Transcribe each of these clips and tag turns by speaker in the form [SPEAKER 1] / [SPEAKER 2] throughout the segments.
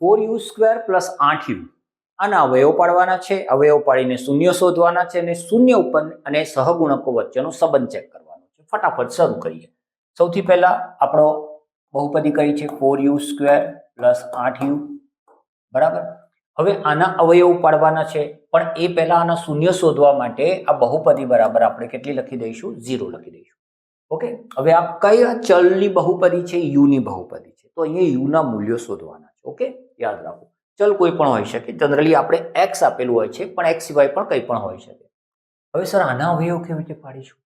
[SPEAKER 1] Four u square plus આઠ u. આના અવયવ પાડવાના છે, અવયવ પાડીને શૂન્ય શોધવાના છે અને શૂન્ય ઉપર અને સહગુણકો વચ્ચેનો સંબંધ ચેક કરવાનો છે. ફટાફટ શરૂ કરીએ. સૌથી પહેલા આપણો બહુપદી કઈ છે? ફોર યુ સ્ક્વેર પ્લસ આઠ યુ. બરાબર? હવે આના અવયવ પાડવાના છે, પણ એ પહેલા આના શૂન્ય શોધવા માટે આ બહુપદી બરાબર આપણે કેટલી લખી દઈશું? ઝીરો લખી દઈશું. ઓકે? હવે આ કયા ચલની બહુપદી છે? યુની બહુપદી છે. તો અહીંયા યુના મૂલ્યો શોધવાના ઓકે? યાદ રાખો. ચલ કોઈ પણ હોઈ શકે. જનરલી આપણે એક્સ આપેલું હોય છે, પણ એક્સ સિવાય પણ કંઈ પણ હોઈ શકે. હવે સર, આના અવયવ કેવી રીતે પાડીશું?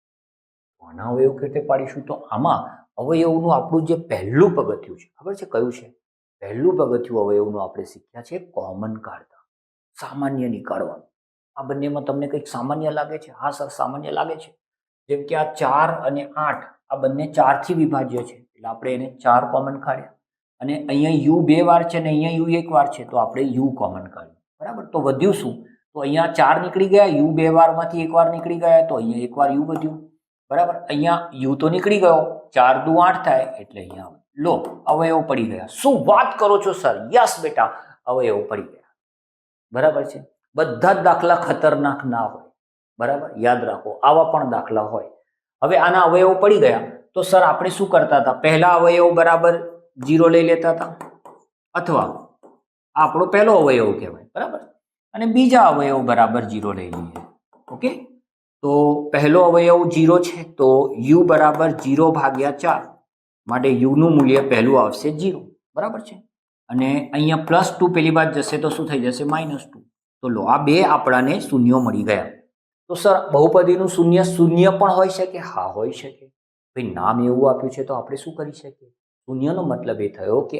[SPEAKER 1] આના અવયવ કેવી રીતે પાડીશું? તો આમાં અવયવનું આપણું જે પહેલું પગથિયું છે, ખબર છે કયું છે? પહેલું પગથિયું અવયવનું આપણે શીખ્યા છે કોમન કાઢતા. સામાન્ય નીકાળવાનું. આ બંનેમાં તમને કંઈક સામાન્ય લાગે છે? હા, સર, સામાન્ય લાગે છે. જેમ કે આ ચાર અને આઠ, આ બંને ચારથી વિભાજ્ય છે. એટલે આપણે એને ચાર કોમન કાઢ્યા. અને અહીંયા યુ બે વાર છે અને અહીંયા યુ એક વાર છે, તો આપણે યુ કોમન કાઢ્યું બરાબર? તો વધ્યું શું? તો અહીંયા ચાર નીકળી ગયા, યુ બે વારમાંથી એક વાર નીકળી ગયા, તો અહીંયા એક વાર યુ વધ્યું. બરાબર? અહીંયા યુ તો નીકળી ગયો, ચાર દુ આઠ થાય એટલે અહીંયા લો, અવયવ પડી ગયા. શું વાત કરો છો સર? યસ બેટા, અવયવ પડી ગયા. બરાબર છે? બધા જ દાખલા ખતરનાક ના હોય. બરાબર? યાદ રાખો, આવા પણ દાખલા હોય. હવે આના અવયવો પડી ગયા. તો સર, આપણે શું કરતા હતા? પહેલા અવયવ બરાબર જીરો લઈ લેતા હતા. અથવા આપણો પહેલો અવયવ કહેવાય, બરાબર? અને બીજા અવયવ બરાબર જીરો લઈ લઈએ. ઓકે? તો પહેલો અવયવ જીરો છે, તો યુ બરાબર જીરો ભાગ્યા ચાર. માટે યુનું મૂલ્ય પહેલું આવશે જીરો. બરાબર છે? અને અહીંયા પ્લસ ટુ પેલી બાદ જશે, તો શું થઈ જશે? Minus two. તો લો, આ બે આપણાને શૂન્યો મળી ગયા. તો સર, બહુપદીનું શૂન્ય શૂન્ય પણ હોઈ શકે? હા હોઈ શકે. ભાઈ, નામ એવું આપ્યું છે, તો આપણે શું કરી શકીએ? શૂન્યનો મતલબ એ થયો કે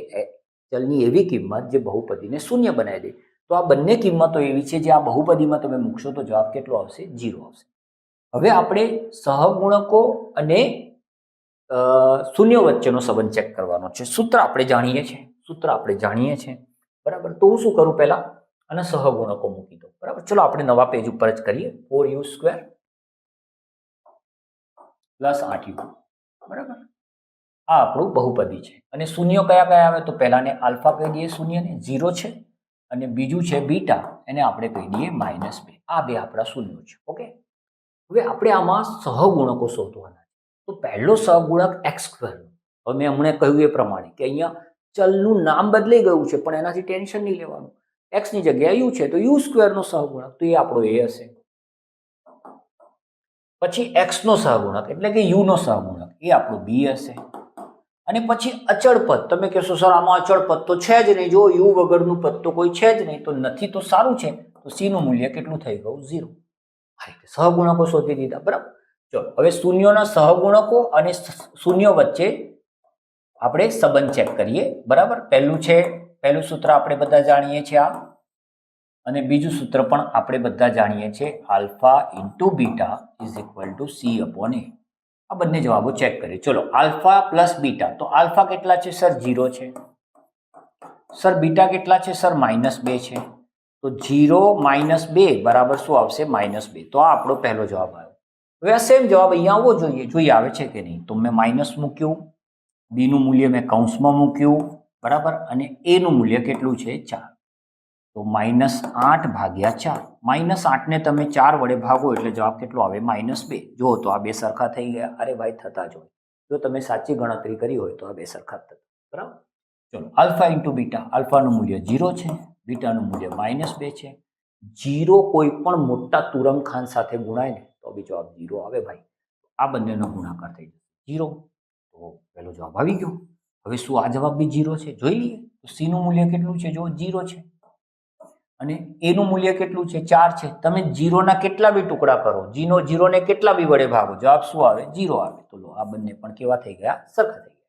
[SPEAKER 1] ચલની એવી કિંમત જે બહુપદીને શૂન્ય બનાવી દે. તો આ બંને કિંમતો એવી છે જે આ બહુપદીમાં તમે મૂકશો તો જવાબ કેટલો આવશે? જીરો આવશે. હવે આપણે સહગુણકો અને શૂન્ય વચ્ચેનો સંબંધ ચેક કરવાનો છે. સૂત્ર આપણે જાણીએ છીએ. સૂત્ર આપણે જાણીએ છીએ. બરાબર? તો હું શું કરું પહેલાં? અને સહગુણકો મૂકી દઉં. બરાબર? ચલો આપણે નવા પેજ ઉપર જ કરીએ. ફોર યુ સ્ક્વેર પ્લસ આઠ યુ બરાબર? આ આપણું બહુપદી છે. અને શૂન્ય કયા કયા આવે તો પહેલાંને આલ્ફા કહી દઈએ શૂન્યને, ઝીરો છે. અને બીજું છે બીટા, એને આપણે કહી દઈએ માઇનસ બે. આ બે આપણા શૂન્યો છે. ઓકે? હવે આપણે આમાં સહગુણકો શોધવાના તો પહેલો સહગુણક એક્સ સ્ક્વેરનો હવે મેં હમણાં કહ્યું એ પ્રમાણે કે અહીંયા ચલનું નામ બદલાઈ ગયું છે, પણ એનાથી ટેન્શન નહીં લેવાનું. એક્સની જગ્યાએ યુ છે તો યુ સ્ક્વેરનો સહગુણક, તો એ આપણો એ હશે. પછી એક્સનો સહગુણક, એટલે કે યુનો સહગુણક, એ આપણું બી હશે. અને પછી અચળ પદ. તમે કહેશો, સર, આમાં અચળ પદ તો છે જ નહીં. જો યુ વગરનું પદ તો કોઈ છે જ નહીં, તો નથી તો સારું છે. તો સીનું મૂલ્ય કેટલું થઈ ગયું? ઝીરો. આ રીતે સહગુણકો શોધી દીધા. બરાબર? ચલો, હવે શૂન્યોના સહગુણકો અને શૂન્યો વચ્ચે આપણે સંબંધ ચેક કરીએ. બરાબર? પહેલું છે, પહેલું સૂત્ર આપણે બધા જાણીએ છીએ આ. અને બીજું સૂત્ર પણ આપણે બધા જાણીએ છીએ. Alpha into beta is equal to C upon A આ બંને જવાબો ચેક કરીએ. ચલો, આલ્ફા પ્લસ બીટા. તો આલ્ફા કેટલા છે? સર જીરો છે. સર, બીટા કેટલા છે? સર, માઇનસ બે છે. તો જીરો માઇનસ બે બરાબર શું આવશે? માઇનસ બે. તો આ આપણો પહેલો જવાબ આવ્યો. હવે આ સેમ જવાબ અહીંયા આવવો જોઈએ જોઈએ આવે છે કે નહીં. તો મેં માઇનસ મૂક્યું, બીનું મૂલ્ય મેં કૌંસમાં મૂક્યું, બરાબર? અને એનું મૂલ્ય કેટલું છે? ચાર. તો માઇનસ આઠ ભાગ્યા ચાર. માઇનસ આઠને તમે ચાર વડે ભાગો એટલે જવાબ કેટલો આવે? માઇનસ બે. જુઓ તો આ બે સરખા થઈ ગયા. અરે ભાઈ, થતા જ હોય. જો તમે સાચી ગણતરી કરી હોય તો આ બે સરખા થતા. બરાબર? ચલો, આલ્ફા ઇન્ટુ બીટા. આલ્ફાનું મૂલ્ય જીરો છે. બીટાનું મૂલ્ય માઇનસ બે છે. જીરો કોઈ પણ મોટા તુરંખાન સાથે ગુણાય ને તો બી જવાબ જીરો આવે ભાઈ. આ બંનેનો ગુણાકાર થઈ જશે. જીરો. તો પહેલો જવાબ આવી ગયો. હવે શું આ જવાબ બી જીરો છે? જોઈ લઈએ. તો સીનું મૂલ્ય કેટલું છે? જો જીરો છે. અને એનું મૂલ્ય કેટલું છે? ચાર છે. તમે જીરોના કેટલા બી ટુકડા કરો, જીનો જીરોને કેટલા બી વડે ભાગો, જવાબ શું આવે? જીરો આવે. તો લો, આ બંને પણ કેવા થઈ ગયા? સરખા થઈ ગયા.